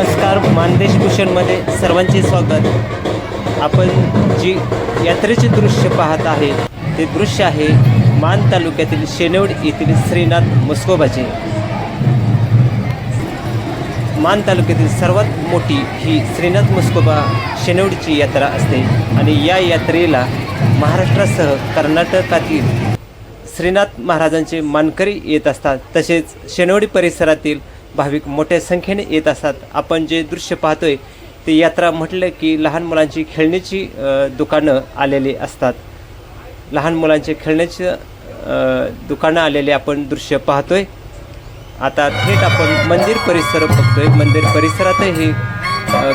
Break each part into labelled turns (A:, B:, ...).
A: नमस्कार मानदेश भूषणमध्ये सर्वांचे स्वागत. आपण जी यात्रेचे दृश्य पाहत आहे ते दृश्य आहे मान तालुक्यातील शेनवड येथील श्रीनाथ मस्कोबाचे. मान तालुक्यातील सर्वात मोठी ही श्रीनाथ मस्कोबा शेनवडीची यात्रा असते आणि या यात्रेला महाराष्ट्रासह कर्नाटकातील श्रीनाथ महाराजांचे मानकरी येत असतात. तसेच शेनवडी परिसरातील भाविक मोठ्या संख्येने येत असतात. आपण जे दृश्य पाहतोय ते यात्रा म्हटलं की लहान मुलांची खेळण्याची दुकानं आलेली असतात. लहान मुलांचे खेळण्याची दुकानं आलेले आपण दृश्य पाहतोय. आता थेट आपण मंदिर परिसर बघतोय. मंदिर परिसरातही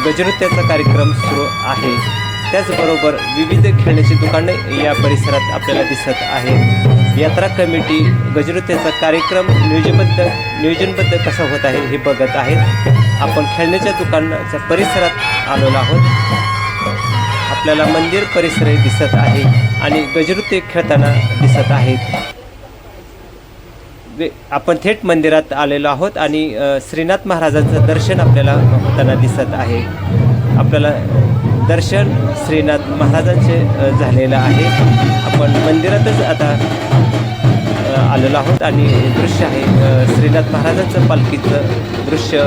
A: गजनृत्याचा कार्यक्रम सुरू आहे. त्याचबरोबर विविध खेळण्याची दुकाने या परिसरात आपल्याला दिसत आहेत. यात्रा कमिटी गजनृत्याचा कार्यक्रम नियोजनबद्ध नियोजनबद्ध कसा होत आहे हे बघत आहेत. आपण खेळण्याच्या दुकानाच्या परिसरात आलेलो आहोत. आपल्याला मंदिर परिसर दिसत आहे आणि गजरुते खेळताना दिसत आहेत. आपण थेट मंदिरात आलेलो आहोत आणि श्रीनाथ महाराजांचं दर्शन आपल्याला होताना दिसत आहे. आपल्याला दर्शन श्रीनाथ महाराजांचे झालेलं आहे. आपण मंदिरातच आता आलेलो आहोत आणि दृश्य आहे श्रीनाथ महाराजांचं पालखीचं दृश्य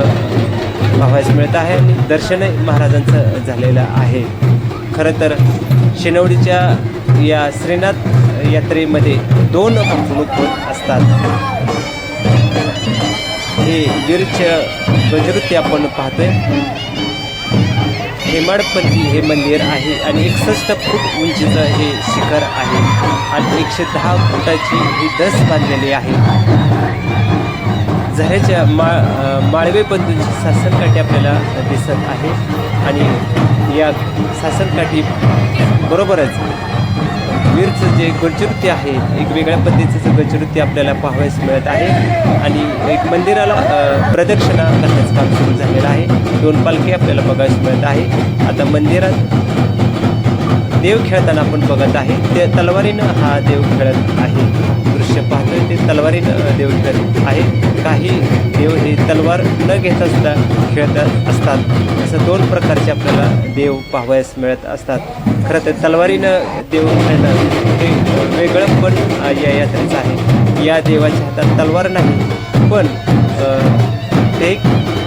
A: पाहायला मिळत आहे आणि दर्शनही महाराजांचं झालेलं आहे. खरं तर शेनवडीच्या या श्रीनाथ यात्रेमध्ये दोन भागणूक होत असतात. हे वीरच्या गजनृत्य आपण पाहतोय. हेमाडपल्ली हे मंदिर आहे आणि एकसष्ट फूट उंचीचं हे शिखर आहे आणि एकशे दहा फुटाची ही दस बांधलेली आहे. झऱ्याच्या मा माळवे बंधूंची सासनकाठी आपल्याला दिसत आहे आणि या सासनकाठी बरोबरच वीरचं जे गजनृत्य आहे एक वेगळ्या पद्धतीचं गजनृत्य आपल्याला पाहावयास मिळत आहे. आणि एक मंदिराला प्रदक्षिणा करण्याचं काम सुरू झालेलं आहे. दोन पालखी आपल्याला बघायला मिळत आहे. आता मंदिरात देव खेळताना आपण बघत आहे ते तलवारीनं हा देव खेळत आहे. दृश्य पाहतोय ते तलवारीनं देव खेळत आहे. काही देव हे तलवार न घेता सुद्धा खेळत असतात. असं दोन प्रकारचे आपल्याला देव पाहावयास मिळत असतात. खरं तर तलवारीनं देव खेळणं हे वेगळं पण या यात्रेचं आहे. या देवाच्या हातात तलवार नाही पण ते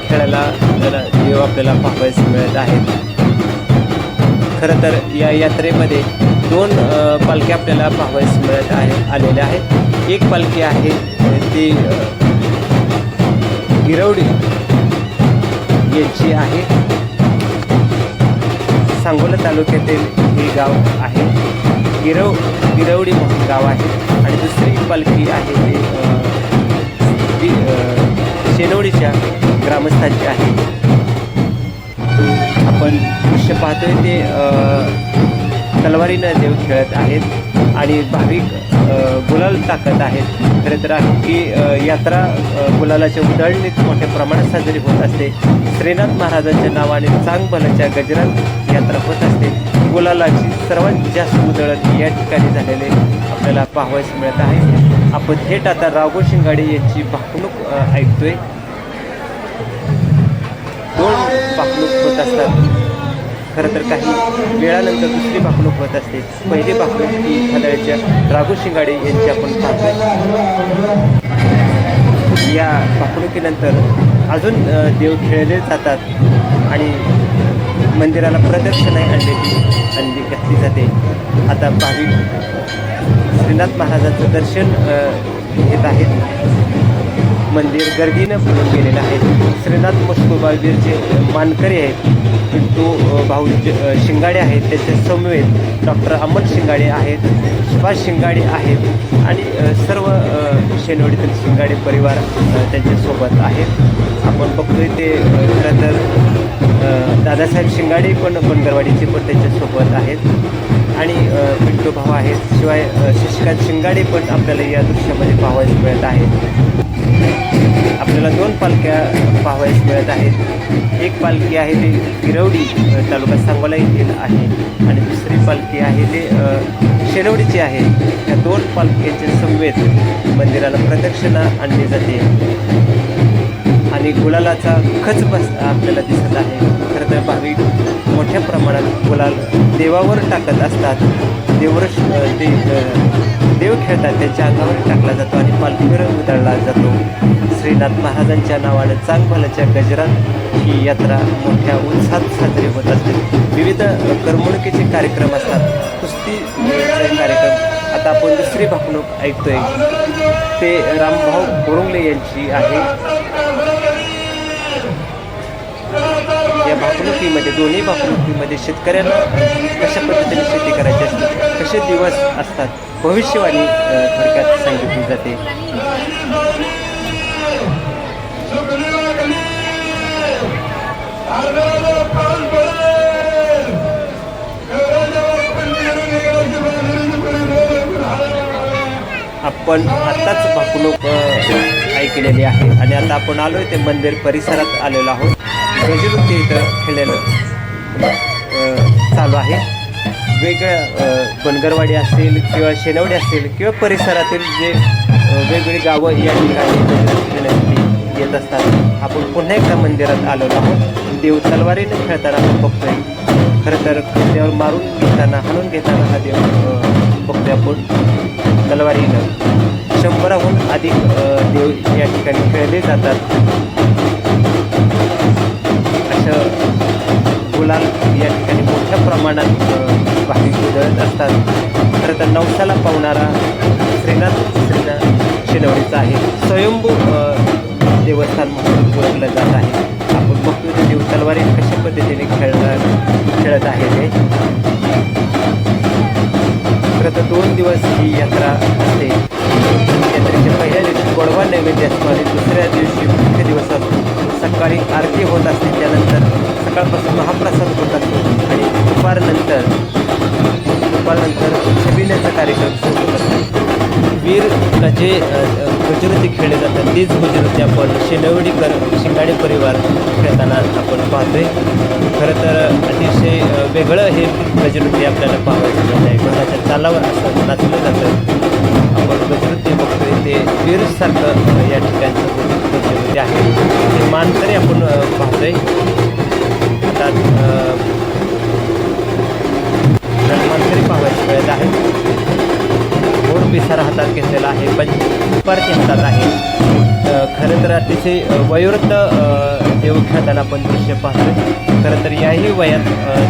A: खेळायला त्याला देव आपल्याला पाहावयास मिळत आहेत. खरं तर या यात्रेमध्ये दोन पालख्या आपल्याला पाहावयास मिळत आहे आलेल्या आहेत. एक पालखी आहे ती गिरवडी यांची आहे. सांगोला तालुक्यातील हे गाव आहे. गिरव गिरवडी म्हणून गाव आहे. आणि दुसरी पालखी आहे ते ती, शेनवडीच्या ग्रामस्थांची आहे. आपण दृश्य पाहतोय ते तलवारीनं देव खेळत आहेत आणि भाविक गुलाल टाकत आहेत. खरं तर ही यात्रा गुलालाच्या उधळणीत मोठ्या प्रमाणात साजरी होत असते. श्रीनाथ महाराजांच्या नावाने चांगभलाच्या गजरात यात्रा होत असते. गुलालाची सर्वात जास्त उधळण या ठिकाणी झालेले आपल्याला पाहावयास मिळत आहे. आपण थेट आता राघो शिंगाडे यांची भाकणूक ऐकतोय. दोन असतात. खरं तर काही वेळानंतर दुसरी भाकणूक होत असते. पहिली भाकणूक ही खदाळच्या राघू शिंगाडे यांची आपण पाहतो या भाकणुकीनंतर अजून देव खेळले जातात आणि मंदिराला प्रदक्षिणा आणलेली आणली घातली जाते. आता भाविक श्रीनाथ महाराजांचं दर्शन घेत आहेत. मंदिर गर्दीनं भरून गेलेलं आहे. श्रीनाथ मस्कोबा वीरचे मानकरी आहेत. पिंटू भाऊ शिंगाडे आहेत. त्याचे समवेत डॉक्टर अमन शिंगाडे आहेत सुभाष शिंगाडे आहेत आणि सर्व शेनवडीतील शिंगाडे परिवार त्यांच्यासोबत आहेत. आपण बघतोय ते खरं तर दादासाहेब शिंगाडे पण बनगरवाडीचे पण त्यांच्यासोबत आहेत. आणि पिंटू भाऊ आहेत. शिवाय शशिकांत शिंगाडे पण आपल्याला या दृश्यामध्ये पाहायला मिळत आहेत. आपल्याला दोन पालख्या पाहावयास मिळत आहेत. एक पालखी आहे ती गिरवडी तालुका सांगोला येथील आहे आणि दुसरी पालखी आहे ते अ, शेनवडीची आहे. त्या दोन पालख्यांचे समवेत मंदिराला प्रदक्षिणा आणली जाते. आणि गुलालाचा खच बस आपल्याला दिसत आहे. खरं तर भाविक मोठ्या प्रमाणात गुलाल देवावर टाकत असतात. देवर दे देव खेळतात त्यांच्या अंगावर टाकला जातो आणि पालखीवर उधळला जातो. श्रीनाथ महाराजांच्या नावाने चांगभालाच्या गजरात ही यात्रा मोठ्या उत्साहात साजरी होत असते. विविध करमणुकीचे कार्यक्रम असतात. कुस्तीचे कार्यक्रम. आता आपण दुसरी भाकणूक ऐकतोय. ते रामभाऊ बोरुंगले यांची आहे. भाकणुकीमध्ये दोन्ही भाकणुकीमध्ये शेतकऱ्यांना कशा पद्धतीने शेती करायची असते कसे दिवस असतात भविष्यवाणी थोडक्यात सांगितली जाते. आपण आत्ताच भाकणूक अ, ऐकलेली आहे. आणि आता आपण आलोय ते मंदिर परिसरात आलेलो आहोत. गजरुत्ती इथं खेळलेलं. चालू आहे. वेगळ्या बनगरवाडी असेल किंवा शेनवडी असेल किंवा परिसरातील जे वेगवेगळी गावं या ठिकाणी खेळण्यासाठी येत असतात. आपण पुन्हा एकदा मंदिरात आलेलो आहोत. देव तलवारीने खेळताना आपण बघतोय. खरं तर खांद्यावर मारून घेताना हाणून घेताना हा देव बघतोय आपण. तलवारीनं. शंभराहून अधिक देव या ठिकाणी खेळले जातात. असं गुलाल या ठिकाणी मोठ्या प्रमाणात भाविक उधळत असतात. खरं तर नवसाला पावणारा श्रीनाथ श्रीनाथ शिनवडीचा आहे. स्वयंभू देवस्थान म्हणून ओळखलं जात आहे. आपण बघतो ते देव तलवारी कशा पद्धतीने खेळणार खेळत आहे ते. खरं तर दोन दिवस ही यात्रा असते. यात्रेच्या पहिल्या दिवशी गोडवा नैवेद्य असतो आणि दुसऱ्या दिवशी मुख्य दिवस असतो सकाळी आरती होत असते त्यानंतर सकाळपासून महाप्रसाद होत असतो आणि दुपारनंतर दुपारनंतर छबिण्याचा कार्यक्रम सुरू होत असतो. वीर जे गजरती खेळले जातात. तीच गजरती आपण शेनवडीकर शिंगाडे परिवार खेळताना आपण पाहतोय. खरं तर अतिशय वेगळं हे गजरती आपल्याला पाहायचं मिळत आहे. कोणाच्या तालावर असं नाचलं जातं. आपण गजरती बघतोय ते वीरसारखं या ठिकाणचं गजनृत्य आहे. ते मानकरी आपण पाहतो पाहतोय. आता मानकरी पाहायची मिळत आहे. गोड पिसार हातात घेतलेला आहे पण दुपारच्या हातात आहे. खरं तर अतिशय वयोवृद्ध देव खेळताना आपण दृश्य पाहतोय. खरं तर याही वयात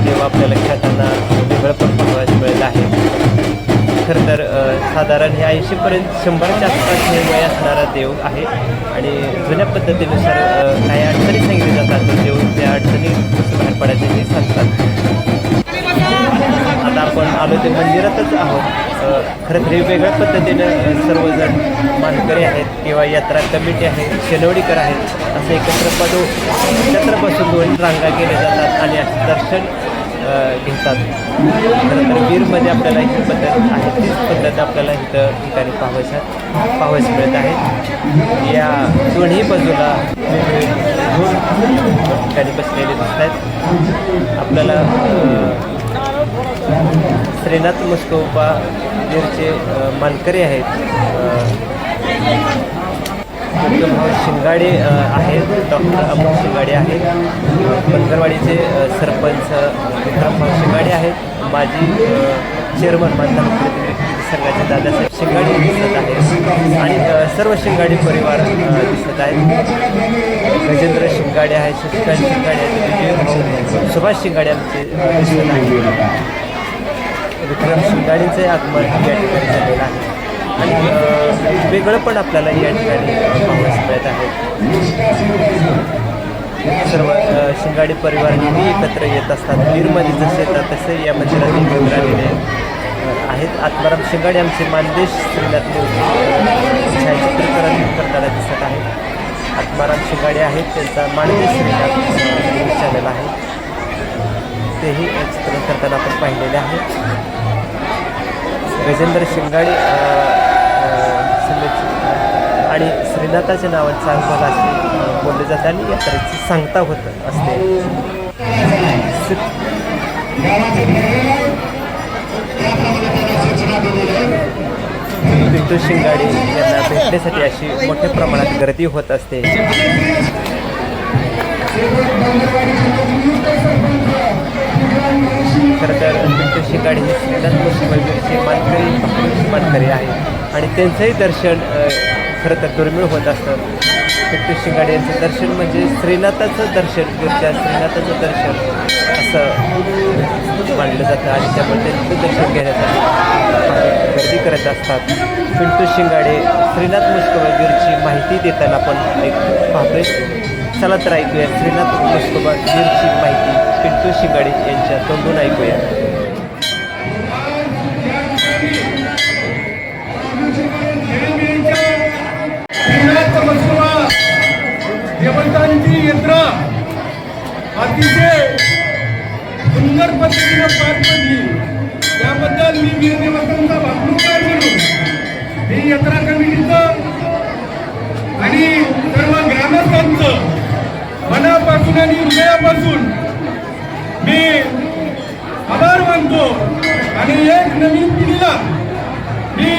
A: देव आपल्याला खेळताना वेगळं पण पाहायची मिळत आहे. खरं तर साधारण हे ऐंशीपर्यंत शंभरच्या आसपास हे वय असणारा देव आहे. आणि जुन्या पद्धतीनुसार काही अडचणी सांगितली जातात देव त्या अडचणी कसं बाहेर पडायचे हे सांगतात. आता आपण आलो ते मंदिरातच आहोत. खरं तर हे वेगळ्या पद्धतीनं सर्वजण मानकरी आहेत किंवा यात्रा कमिटी आहे शेनवडीकर आहेत. असं एकत्र पदो एकत्र बसून दोन रांगा केल्या जातात आणि दर्शन घेतात. तर वीरमध्ये आपल्याला ही पद्धत आहे. तीच पद्धत आपल्याला इथं ठिकाणी पाहायच्या पाहायला मिळत आहे. या दोन्ही बाजूला ठिकाणी बसलेले दिसत आहेत आपल्याला श्रीनाथ मुस्कोबा वीरचे मानकरी आहेत. भाऊ शिंगाडे आहेत. डॉक्टर अमोल शिंगाडे आहेत. बनगरवाडीचे सरपंच विक्रमभाऊ शिंगाडे आहेत. माजी चेअरमन मानधन संघाचे दादासाहेब शिंगाडे दिसत आहेत. आणि सर्व शिंगाडे परिवार दिसत आहेत. गजेंद्र शिंगाडे आहेत शशिकांत शिंगाडे आहेत विजय भाऊ सुभाष शिंगाडे आमचे दिसत आहेत. विक्रम शिंगाडीचे आगमन या ठिकाणी झालेलं आहे. आणि वेगळं पण आपल्याला या ठिकाणी अ, मिळत आहे. सर्व शिंगाडी परिवार नेहमी एकत्र येत असतात. वीरमध्ये जसे येतात तसे या मंदिरात एकत्र आलेले आहेत. आत्माराम शिंगाडे आमचे मानदेश श्रीनाथ छायाचित्रीकरण करताना दिसत आहे आत्माराम शिंगाडे आहेत त्यांचा मानदेश श्रीनाथ चॅनल आहे. तेही चित्रण करताना आपण पाहिलेले आहे. गजेंद्र शिंगाडे अ, आणि श्रीनाथाच्या नावात चांगलं बोलले जाते आणि यात्रेची सांगता होत असते. श्री- शिंगाडे यांना भेटण्यासाठी अशी मोठ्या प्रमाणात गर्दी होत असते. खरं तर पिंटू शिंगाडे हे श्रीनाथ मुशिमलगीरचे मानकरी मानकरी आहे आणि त्यांचंही दर्शन खरं तर दुर्मिळ होत असतं. पिंटू शिंगाडे यांचं दर्शन म्हणजे श्रीनाथाचं दर्शन गिरच्या श्रीनाथाचं दर्शन असं मानलं जातं. आणि त्यामुळे त्यांचं दर्शन घेण्यासाठी गर्दी करत असतात. पिंटू शिंगाडे श्रीनाथ मुस्कोबागीरची माहिती देताना आपण एक पाहतोय. चला तर ऐकूया श्रीनाथ मुस्कोबागीरची माहिती पिंटू शिंगाडे यांच्या तोंडून ऐकूया.
B: अतिशय सुंदर पद्धतीनं पार पडली. त्याबद्दल मी वीर देवतांचा भागणूकदार म्हणून हे यात्रा कमिटीचं आणि सर्व ग्रामस्थांचं मनापासून आणि हृदयापासून मी आभार मानतो. आणि एक नवीन पिढीला मी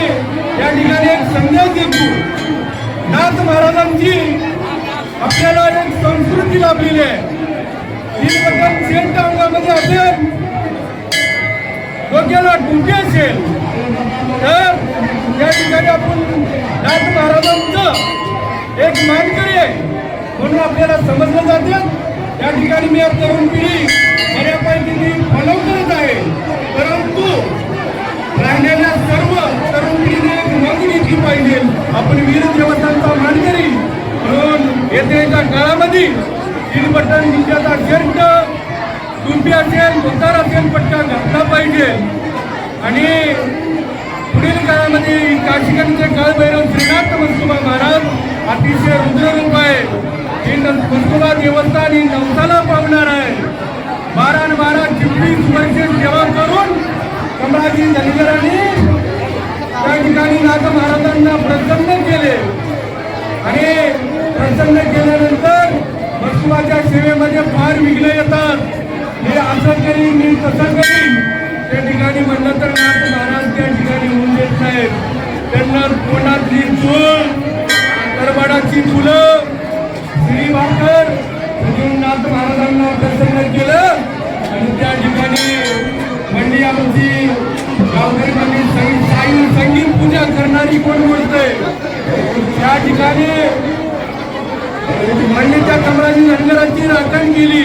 B: या ठिकाणी एक संदेश देतो. नाथ महाराजांची आपल्याला एक संस्कृती लाभलेली आहे. ती बद्दल सेंट अंगामध्ये असेल डोक्याला टोपी असेल तर त्या ठिकाणी आपण नाथ महाराजांचं एक मानकरी आहे म्हणून आपल्याला समजलं जातं. त्या ठिकाणी मी आज तरुण पिढी बऱ्यापैकी मी फॉलो करत आहे. परंतु राहिलेल्या सर्व तरुण पिढीने एक मागणी घेतली पाहिजे. आपण वीर देवतांचा मानकरी म्हणून येत्याच्या काळामध्ये तीन बटन निशाचा शर्ट टुंपी असेल धोतार असेल पटका घातला पाहिजे. आणि पुढील काळामध्ये काशीकरचे काळभैरव श्रीनाथ मस्कोबा महाराज अतिशय रुद्ररूप आहे. हे मस्कोबा देवस्थान ही नवसाला पावणार आहे. बारा बारा चोवीस वर्ष सेवा करून कमळाजी धनगरांनी त्या ठिकाणी नाथ महाराजांना प्रसन्न केले. आणि प्रसन्न केल्यानंतर मस्कुबाच्या सेवेमध्ये फार विघ्न येतात. हे असं करीन मी तसं करीन. त्या ठिकाणी म्हणलं तर नाथ महाराज त्या ठिकाणी होऊन देत नाहीत. त्यांना कोणातली चूल करबाडाची फुलं श्री भाकर म्हणून नाथ महाराजांना प्रसन्न केलं. आणि त्या ठिकाणी म्हणजे आमची गावकरी मंडळी संगीत पूजा करणारी कोण बोलतोय? त्या ठिकाणी कमराजी कमळाची धनगरांची राखण केली.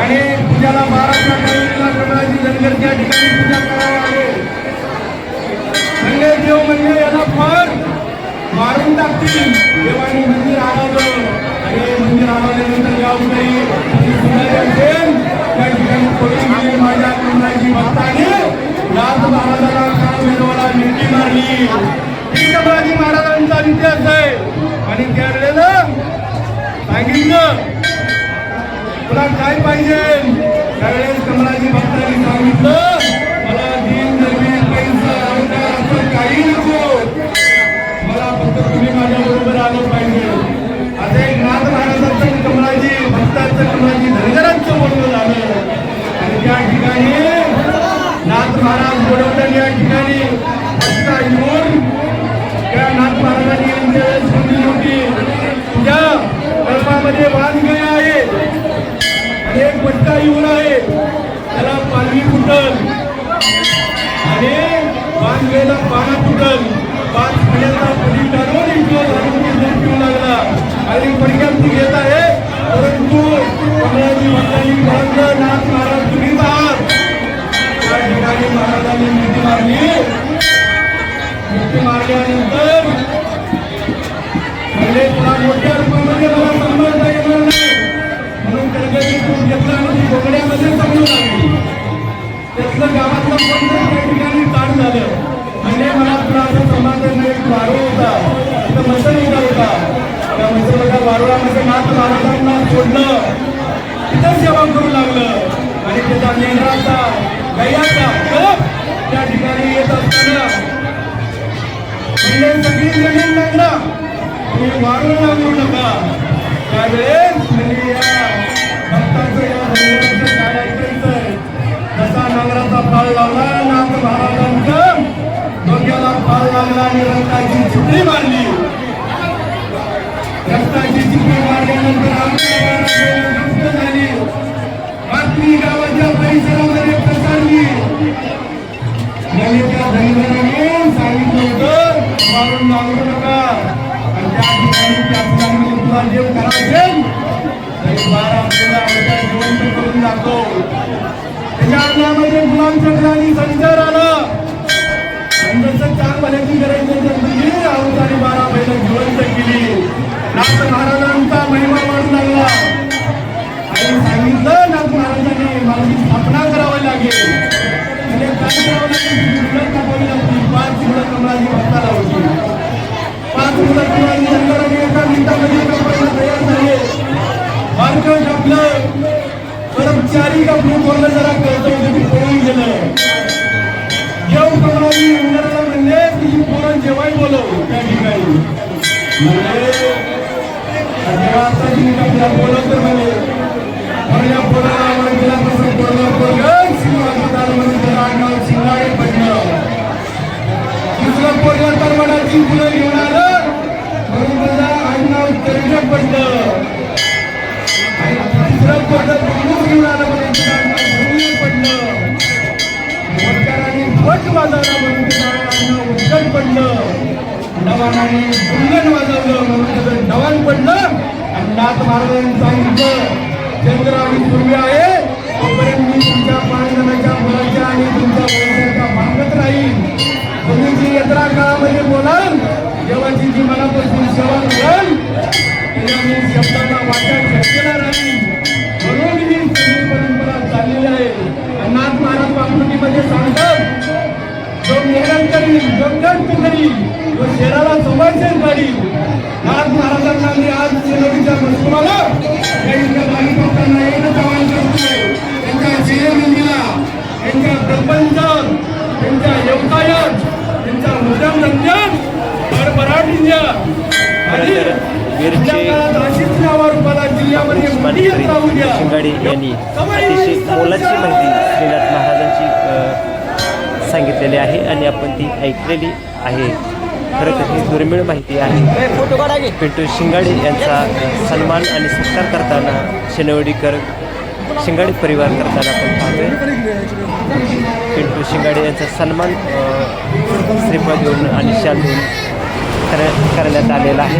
B: आणि पूजाला बाराच्या टाईमला कमळाची धनगर त्या ठिकाणी पूजा करावं लागेल. म्हणजे देव म्हणजे याला फार मारून टाकतील. देवानी मंदिर आणवलं आणि मंदिर आणवल्यानंतर गावकरी जी सुनारी असेल त्या ठिकाणी पळून गेली माझ्या कमळाची भक्ताने नाथ महाराजाला काळ मिळवाला मिठी मारली. ही कमळाजी महाराजांचा इतिहास आहे. आणि त्यावेळेला सांगितलं. तुला काय पाहिजे? त्यावेळेस कमलाजी भक्तांनी सांगितलं. मला दिन धर्मी पैसा असं काही नको. मला फक्त तुम्ही माझ्या बरोबर आलं पाहिजे. असं एक नाथ महाराजांचं कमलाजी भक्तांचं कमलाजी धनगरांचं बोलणं झालं. आणि त्या ठिकाणी नाथ महाराज बोलवलं या ठिकाणी. भक्ता येऊन त्या नाथ महाराजांनी यांच्या वेळेस म्हणली होती. तुझ्या कल्पामध्ये वाद आहेत. आहे आणि एक पट्टा येऊन आहे. त्याला पालवी फुटल. आणि पान पाना फुटल. पाच महिन्याचा पुढी काढून इकडं लागला. आणि पडक्यात ती घेत आहे. परंतु कमळाजी मंडळी म्हणलं नाथ महाराज तुम्ही आहात त्या ठिकाणी महाराजांनी मिठी मारली. मिठी मारल्यानंतर म्हणजे तुला मोठ्या रूपामध्ये मला संबंध येणार नाही. म्हणून कणकवली तूप घेतला आणि ती बोकड्यामध्ये समजू लागली. त्यातलं गावातलं पण त्या ठिकाणी ताण झालं. म्हणजे मला तुला असं समाधान एक वारू होता. तिथं मसल उभा होता. त्या मसलच्या वारुळामध्ये नाथ महाराजांना सोडलं. तिथं सेवा करू लागलं. आणि त्याचा मेंढराचा गैयाचा कळप त्या ठिकाणी येत असताना. म्हणजे सगळी जमीन लागला तुम्ही मारून लागू नका. त्यावेळेस म्हणजे या भक्ताचं या मंदिराचं काय ऐकायचंय? जसा नांगराचा पाळ लावला नाथ महाराजांचं? डोक्याला पाळ लागला आणि रक्ताची चिपडी मारली. रक्ताची चिपडी मारल्यानंतर आमच्या झाली. बातमी गावाच्या परिसरामध्ये पसरली. आणि त्या धनगराने सांगितलं होतं मारून मागू नका. त्या ठिकाणी त्या तुला करायचे तरी बारा आपल्याला जिवंत करून जातो त्याच्या अंगामध्ये गुलामचक्राने संचार आला. डवानाने गुंगण वाजवलं नवान डवान पडलं आणि नाथ महाराजांनी सांगितलं चंद्रावी आणि आहे तोपर्यंत मी तुमच्या पांडवाच्या मुलाच्या आणि तुमच्या वैद्याच्या मागत राहील तुम्ही जी यात्रा काळामध्ये बोलाल देवाची जी मनापासून सेवा कराल तिला मी शब्दाचा वाचा घेतलेला राहील म्हणून मी परंपरा चाललेली आहे आणि नाथ महाराज पाकृतीमध्ये म्हणजे सांगतात जो मेहनत करील जो कष्ट करील तो शहराला संभाषण काढील नाथ महाराजांना मी आज सेनोडीच्या मजकुराला काही भावी भक्तांना एकच आवाहन करतो त्यांच्या जयमंदिला त्यांच्या प्रपंचात त्यांच्या व्यवसायात त्यांच्या उद्यम धंद्यात भरभराट द्या आणि जिल्ह्यामध्ये मोठी द्या.
A: शिंगाडे यांनी अतिशय मोलाची माहिती श्रीनाथ महाराजांची सांगितलेली आहे आणि आपण ती ऐकलेली आहे. खरं तर ही दुर्मिळ माहिती आहे. पिंटू शिंगाडे यांचा सन्मान आणि सत्कार करताना शेनवडीकर शिंगाडे परिवार करताना आपण पाहतोय. पिंटू शिंगाडे यांचा सन्मान अ, श्रीफळ देऊन आणि शाल देऊन कर- करण्यात आलेला आहे.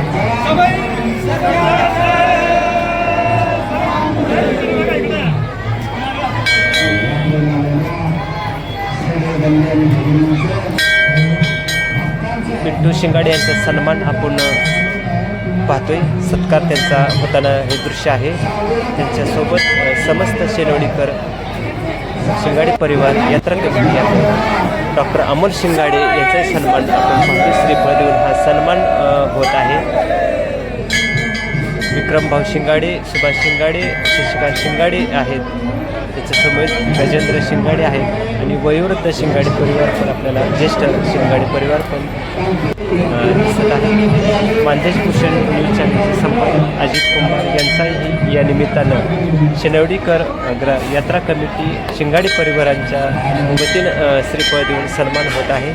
A: पिंटू शिंगाडे यांचा सन्मान आपण पाहतोय. सत्कार त्यांचा होताना हे दृश्य आहे. त्यांच्यासोबत समस्त शेनवडीकर शिंगाडे परिवार यात्रा कमिटी आहे डॉक्टर अमोल शिंगाडे यांचा सन्मान आपण पाहतोय. श्रीफळ देऊन हा सन्मान होत आहे. विक्रमभाऊ शिंगाडे सुभाष शिंगाडे शशिकांत शिंगाडे आहेत. त्याच्यासमोर गजेंद्र शिंगाडे आहेत आणि वयोवृद्ध शिंगाडे परिवार पण आपल्याला ज्येष्ठ शिंगाडे परिवार पण दिसत आहे. मानदेश भूषण न्यूज चॅनलचे संपादक अजित कुमार यांचाही या निमित्तानं शिनवडीकर ग्र यात्रा कमिटी शिंगाडे परिवारांच्या वतीनं श्रीफळ देऊन सन्मान होत आहे.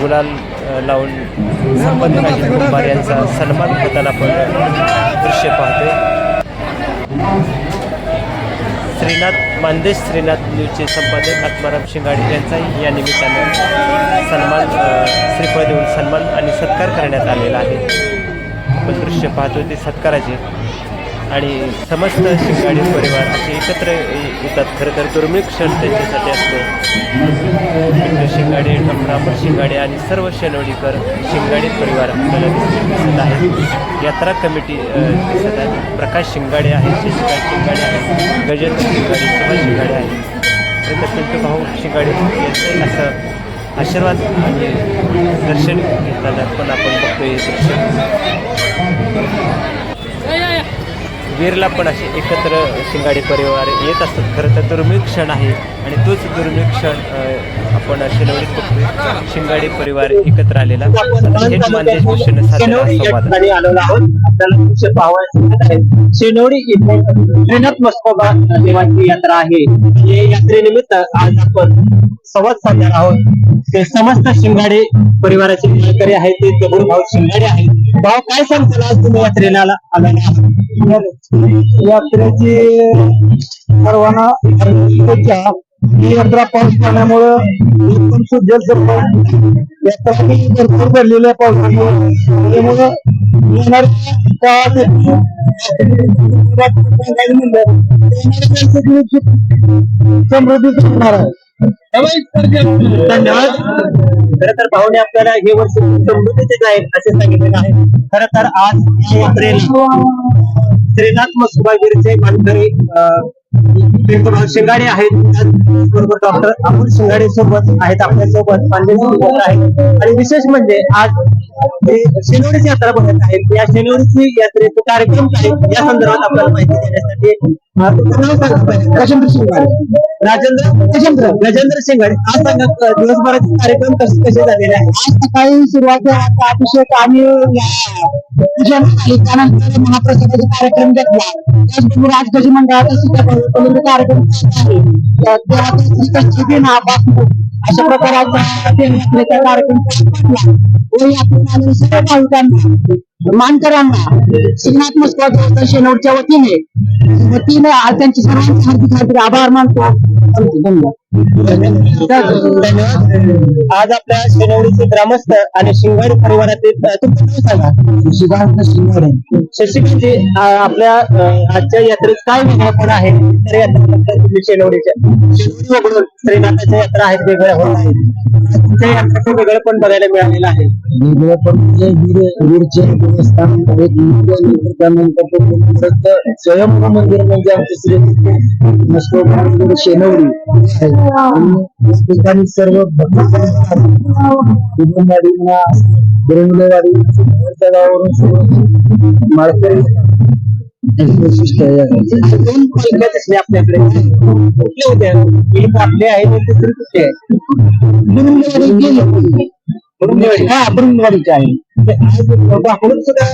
A: गुलाल लावून संपादक अजित कुंभार यांचा सन्मान होताना आपण दृश्य पाहतोय. श्रीनाथ मानदेश श्रीनाथ न्यूजचे संपादक आत्माराम शिंगाडे यांचाही या निमित्तानं सन्मान श्रीफळ देऊन सन्मान आणि सत्कार करण्यात आलेला आहे. आपण दृश्य पाहतो ते सत्काराचे. आणि समस्त शिंगाडे परिवार असे एकत्र येतात. खरं तर दुर्मिळ क्षण त्यांच्यासाठी असतो. शिंगाडे डॉक्टर शिंगाडे आणि सर्व शेनवडीकर शिंगाडे परिवार आपल्याला दिसत आहेत. यात्रा कमिटी दिसत आहे. प्रकाश शिंगाडे आहेत शशिकांत शिंगाडे आहेत गजेंद्र शिंगाडे सुभाष शिंगाडे आहेत नंतर भाऊ शिंगाडे यांचंही असं आशीर्वाद आणि दर्शन घेताना पण आपण बघतोय हे वीरला पण असे एकत्र शिंगाडे परिवार येत असतात. खरं तर दुर्मिळ क्षण आहे आणि तोच दुर्मिळ क्षण आपण बघतोय शिंगाडे परिवार एकत्र आलेला. थेट मानदेश
C: शेनोडी इथे श्रीनाथ मस्कोबा देवाची यात्रा आहे. या यात्रेनिमित्त आज आपण संवाद साधणार आहोत. ते समस्त शिंगाडे परिवाराचे मालकरी आहेत ते दगडूभाऊ शिंगाडे आहेत. भाऊ काय सांगताल आज तुम्ही यात्रेला आला
D: यात्रेची सर्वांना यात्रा पाऊस पाण्यामुळं एकदम सुजल सर्व यात्रा भरपूर भरलेली आहे पावसामुळे त्यामुळं येणाऱ्या काळात समृद्धी होणार आहे.
C: धन्यवाद. खर तर भाऊने आपल्याला हे वर्ष समृद्धीचे आहे असे सांगितलेलं आहे. खर तर आज या यात्रेला श्रीनाथ मसुबागिरीचे मानकरी पेपर शिंगाडे आहेत. त्याचबरोबर डॉक्टर अमोल शिंगाडे सोबत आहेत आपल्यासोबत पांडे सोबत आहेत. आणि विशेष म्हणजे आज शनिवारीची यात्रा बघत आहेत या शनिवारीची यात्रेचे कार्यक्रम काय या संदर्भात आपल्याला माहिती देण्यासाठी
D: राजेंद्र शिंगाडे.
C: राजेंद्र गजेंद्र गजेंद्र शिंगाडे आज सांगा दिवसभराचे कार्यक्रम कसे कसे झालेले आहेत?
D: आज सकाळी सुरुवात अभिषेक आणि पूजन झाली त्यानंतर महाप्रसादाचा कार्यक्रम घेतला. त्याचबरोबर आज गजी मंडळाचा सुद्धा भव्य कार्यक्रम बापू अशा प्रकारे कार्यक्रम मानकरांना श्रीनाथ मस्कोच्या शेनवडच्या वतीने वतीने आज त्यांचे सर्वांचे हार्दिक हार्दिक आभार मानतो. धन्यवाद
C: आज आपल्या शेनवडीचे ग्रामस्थ आणि शिंगाडी परिवारातील अ, तुमचं नाव सांगा.
D: शिवानंद शिंगाडे.
C: शशिकांतजी अ, आपल्या आजच्या यात्रेत काय वेगळेपण आहे? तर यात्रेनंतर तुम्ही शेनवडीच्या शेनवडी वगळून श्रीनाथाच्या यात्रा आहेत वेगळ्या होत आहेत. तुमच्या यात्रेचं बघायला मिळालेलं आहे.
D: म्हणजे वीर वीरचे एक त्यानंतर स्वयंभू मंदिर म्हणजे आमचे श्री शेनवडी ठिकाणी सर्व भक्तवाडी बिरंगलेवाडी गावावरून सर्व माळकरी वैशिष्ट्य आहे
C: आपल्याकडे कुठले होते आपले आहे आहे
D: हा आहे
C: सुद्धा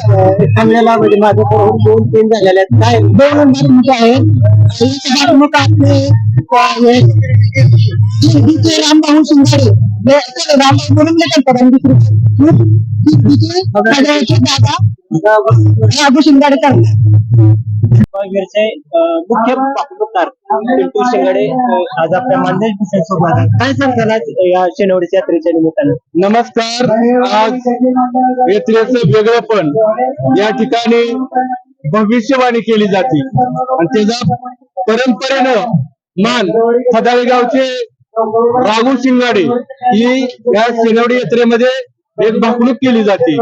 C: थांबलेला म्हणजे माझ्या दोन तीन झालेले आहेत काय
D: दोन नंबर आहे आहेत आपले रामभाऊ शिंगाडे शिंगाडे
C: मुख्य पिंटू शिंगाडे आज आपल्या मानदेश भूषण सोबत आहेत. काय सांगताल आज या शेनवडीच्या यात्रेच्या निमित्तानं?
D: नमस्कार. आज यात्रेचं वेगळेपण या ठिकाणी भविष्यवाणी केली जाते. आणि त्याचा परंपरेनं मान खदाळे गावचे राघू शिंगाडे ही या शेनवडी यात्रेमध्ये एक भाकणूक केली जाते.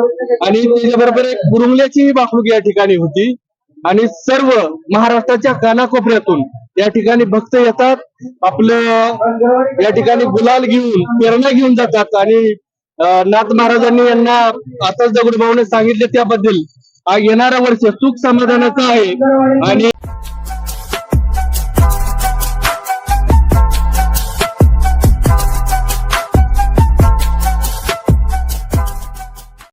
D: आणि त्याच्याबरोबर एक बुरुंगल्याची भाकणूक या ठिकाणी होती. आणि सर्व महाराष्ट्राच्या कानाकोपऱ्यातून या ठिकाणी भक्त येतात. आपलं या ठिकाणी गुलाल घेऊन प्रेरणा घेऊन जातात. आणि नाथ महाराजांनी यांना आताच दगडूभाऊने सांगितले त्याबद्दल. हा येणारा वर्ष सुख समाधानाचं आहे. आणि